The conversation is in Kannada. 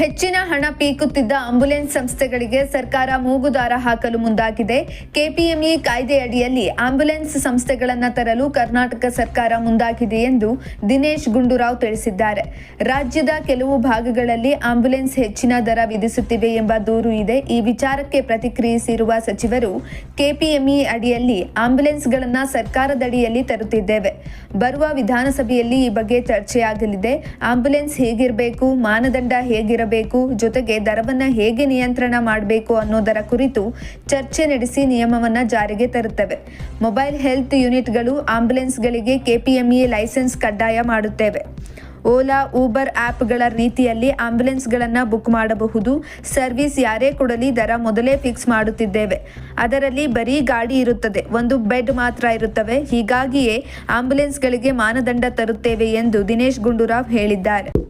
ಹೆಚ್ಚಿನ ಹಣ ಪೀಕುತ್ತಿದ್ದ ಆಂಬ್ಯುಲೆನ್ಸ್ ಸಂಸ್ಥೆಗಳಿಗೆ ಸರ್ಕಾರ ಮೂಗುದಾರ ಹಾಕಲು ಮುಂದಾಗಿದೆ. ಕೆಪಿಎಂಇ ಕಾಯ್ದೆಯಡಿಯಲ್ಲಿ ಆಂಬ್ಯುಲೆನ್ಸ್ ಸಂಸ್ಥೆಗಳನ್ನು ತರಲು ಕರ್ನಾಟಕ ಸರ್ಕಾರ ಮುಂದಾಗಿದೆ ಎಂದು ದಿನೇಶ್ ಗುಂಡೂರಾವ್ ತಿಳಿಸಿದ್ದಾರೆ. ರಾಜ್ಯದ ಕೆಲವು ಭಾಗಗಳಲ್ಲಿ ಆಂಬ್ಯುಲೆನ್ಸ್ ಹೆಚ್ಚಿನ ದರ ವಿಧಿಸುತ್ತಿವೆ ಎಂಬ ದೂರು ಇದೆ. ಈ ವಿಚಾರಕ್ಕೆ ಪ್ರತಿಕ್ರಿಯಿಸಿರುವ ಸಚಿವರು, ಕೆಪಿಎಂಇ ಅಡಿಯಲ್ಲಿ ಆಂಬ್ಯುಲೆನ್ಸ್ಗಳನ್ನು ಸರ್ಕಾರದಡಿಯಲ್ಲಿ ತರುತ್ತಿದ್ದೇವೆ. ಬರುವ ವಿಧಾನಸಭೆಯಲ್ಲಿ ಈ ಬಗ್ಗೆ ಚರ್ಚೆಯಾಗಲಿದೆ. ಆಂಬ್ಯುಲೆನ್ಸ್ ಹೇಗಿರಬೇಕು, ಮಾನದಂಡ ಹೇಗಿರಬೇಕು ಜೊತೆಗೆ ದರವನ್ನು ಹೇಗೆ ನಿಯಂತ್ರಣ ಮಾಡಬೇಕು ಅನ್ನೋದರ ಕುರಿತು ಚರ್ಚೆ ನಡೆಸಿ ನಿಯಮವನ್ನ ಜಾರಿಗೆ ತರುತ್ತವೆ. ಮೊಬೈಲ್ ಹೆಲ್ತ್ ಯೂನಿಟ್ಗಳು ಆಂಬ್ಯುಲೆನ್ಸ್ಗಳಿಗೆ ಕೆಪಿಎಂಇ ಲೈಸೆನ್ಸ್ ಕಡ್ಡಾಯ ಮಾಡುತ್ತೇವೆ. ಓಲಾ, ಊಬರ್ ಆ್ಯಪ್ಗಳ ರೀತಿಯಲ್ಲಿ ಆಂಬ್ಯುಲೆನ್ಸ್ಗಳನ್ನು ಬುಕ್ ಮಾಡಬಹುದು. ಸರ್ವಿಸ್ ಯಾರೇ ಕೊಡಲಿ ದರ ಮೊದಲೇ ಫಿಕ್ಸ್ ಮಾಡುತ್ತಿದ್ದೇವೆ. ಅದರಲ್ಲಿ ಬರೀ ಗಾಡಿ ಇರುತ್ತದೆ, ಒಂದು ಬೆಡ್ ಮಾತ್ರ ಇರುತ್ತವೆ. ಹೀಗಾಗಿಯೇ ಆಂಬ್ಯುಲೆನ್ಸ್ಗಳಿಗೆ ಮಾನದಂಡ ತರುತ್ತೇವೆ ಎಂದು ದಿನೇಶ್ ಗುಂಡೂರಾವ್ ಹೇಳಿದ್ದಾರೆ.